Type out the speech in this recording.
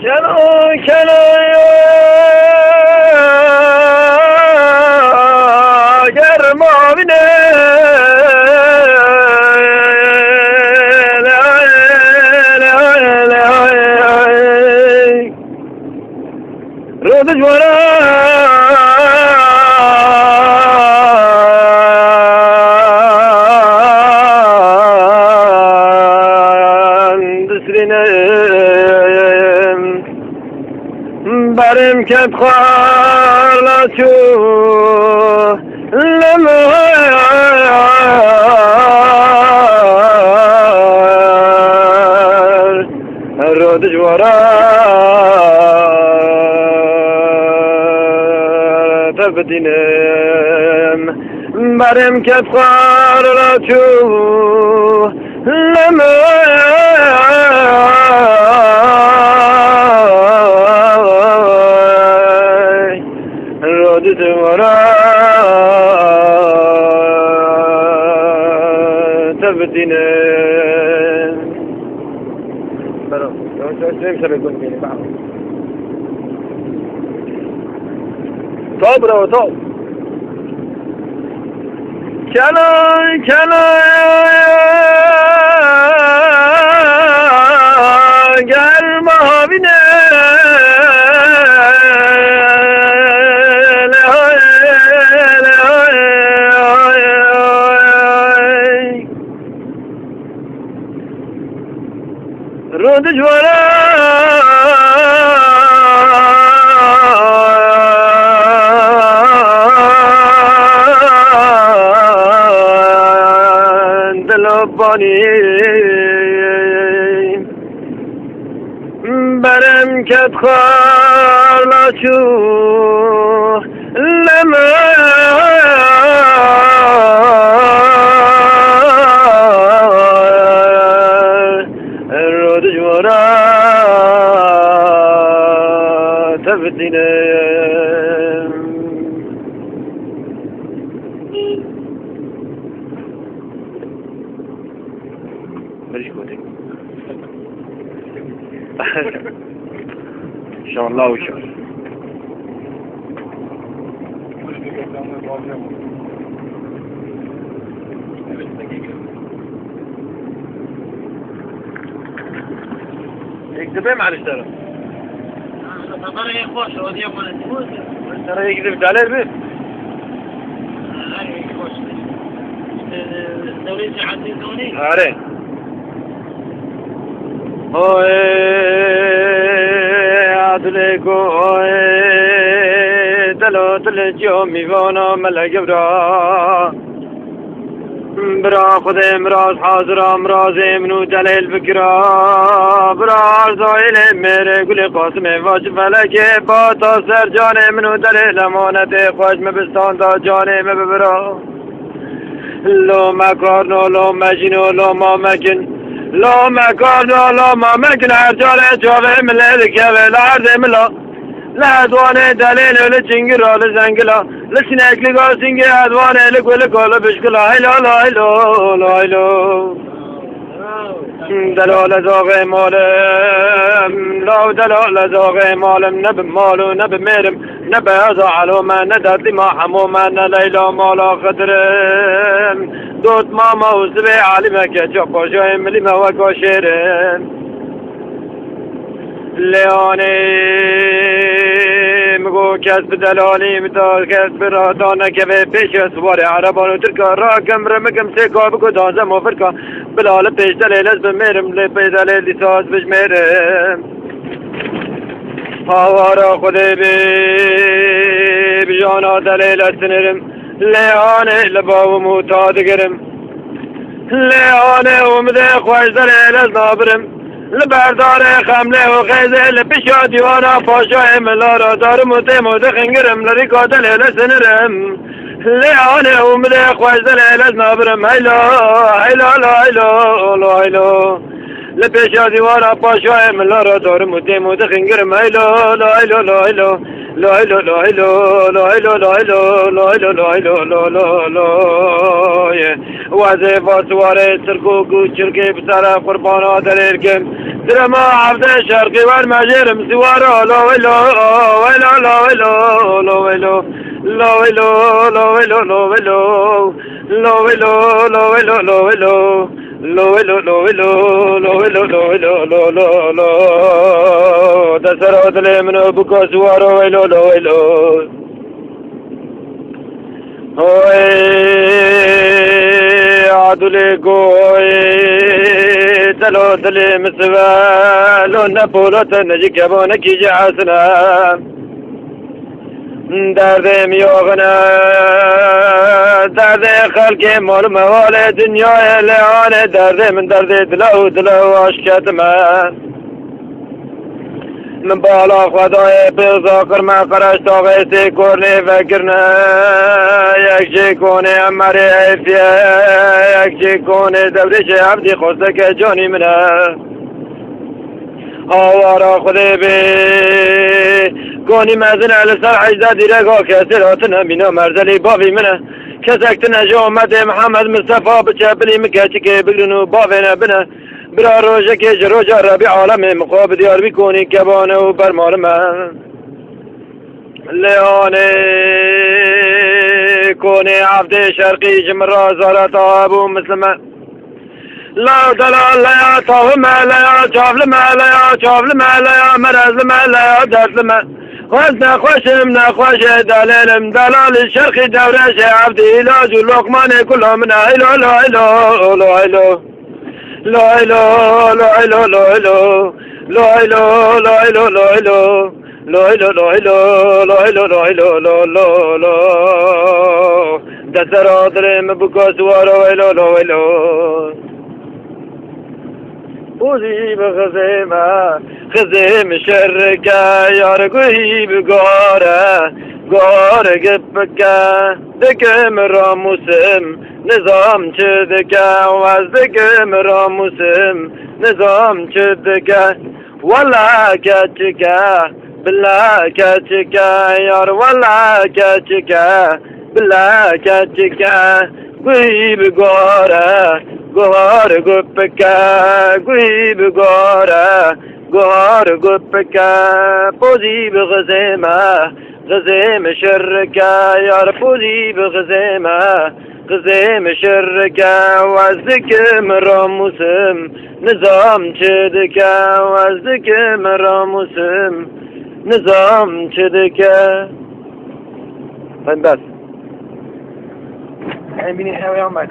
كلا كلا يرمى رضج وراه نسرینم برم کت خواهر چو لمر رو دجوارا تبدینم برم کت خواهر چو لمر دينا تاب. رو تاب. كلا كلا رود جوارا دل بانی برم کت خوار لچو لمن الظلام برجكوتي إن شاء الله وشكرا اكتبها إيه، مع الاشتراك خبر یې خوش او دی مونږ سره یې دې ډالر به آره اوه آره. عدل کو اوه دلو دل جو میوانو ملګرا برا خود امراض حاضر امراض امنو دلیل بکرا برا زایل میره گل قاسم واج فلک با تا سر جان امنو دلیل امانت خواج مبستان دا جان مببرا لو مکارنو لو مجنو لو ما مکن. لا مكان لا ما مكن عجل جواب که ولا عرض ملا. لا دوان دليل ولی جنجر ولا لسنك لقاسنك أدوانا لك ولك ولا بشكل هيلو هيلو هيلو دلال زاغ مالم لا دلال زاغ مالم نب مالو نب ميرم نب علو ما ندت لما حمو ما نليلا مالا خدرم دوت ماما وسبي علمك جاكو جايم لما وكو شيرم ليوني میگو کس به دلالی میدار کس به راه که به پیش سوار عربان و ترکا را کم رمکم سکا بگو دانزه مفرکا بلال پیش دلیلت بمیرم لی پیدا لیلی ساز بجمیرم آوارا خودی بی بیانا دلیلت سنرم لیانه لباو موتا دگرم لیانه امده خوش از نابرم. لبردار خمله و خیزه لپشا دیوانا پاشا املا را دارم و تیمو دخنگرم لری کادل لسنرم لیانه اومده خوش دلیل از نابرم. هیلا هیلا لا هیلا لا هیلا. لپشا دیوانا پاشا املا را دارم و تیمو دخنگرم هیلا لا هیلا لا هیلا. لا هیلا لا هیلا. لا هیلا لا هیلا. لا هیلا لا لا لا لا بسر قربانا در ارکم درما عبد شرقي والمجرم سوارو لو ويلو ويلو لو ويلو لو ويلو لو ويلو لو ويلو لو ويلو لو ويلو لو ويلو لو ويلو لو ويلو لو ويلو لو ويلو لو ويلو لو لو لو دسرو دلي منو بكو سوارو ويلو لو ويلو دل گوی دلو دل مسوالو نپولو تنجی کبون کی جعسنا درد میوغنا درد خلق مول موال دنیا لعان درد من درد دلو دلو عشقت من بالا خدای پیزا کرما قرش تاغیسی کرنی فکرنه. جی کونی اماری ایفیه یکشی کنی دوریش عبدی خوسته که جانی منه. آوارا خودی بی. کونی مزن علی سر حجده دیره گا. کسی راتنه مینا مرزلی بابی منه. کسکت نجا جو محمد مصطفی بچه بلی مکه چکه بگرنو و بابی نبنه برا روزه که جروجا ربی عالم مخواب دیار که کبانه و برمار من. لیانه کنی عفد شرقی جمرا زارت آبو مثل من. لا دلا لا طاهم لا جافل ما لا جافل ما لا مرز ما لا درد ما خوش نخوشم نخوش دلالم دلال شرقی دورش عبد علاج و لقمان کلهم ایلو ایلو ایلو ایلو ایلو. لا إله لا إله لا إله لا إله لا إله لا إله لا إله لا إله لا إله لا إله خزيمة خزيم شركة يا رقيب قارة گارگ بکه دکم را موسم نظام چه دکه و از دکم را موسم نظام چه دکه ولا که چکه بلا که چکه یار ولا که چکه بلا که چکه گویی بگاره گوار گپکه گویی بگاره گوار گپکه پوزی بغزمه غزيم شركة يا ربودي بغزيمة غزيم شركة وازدك مراموسم نظام شدكة وازدك مراموسم نظام شدكة طيب بس يعني بني حيوان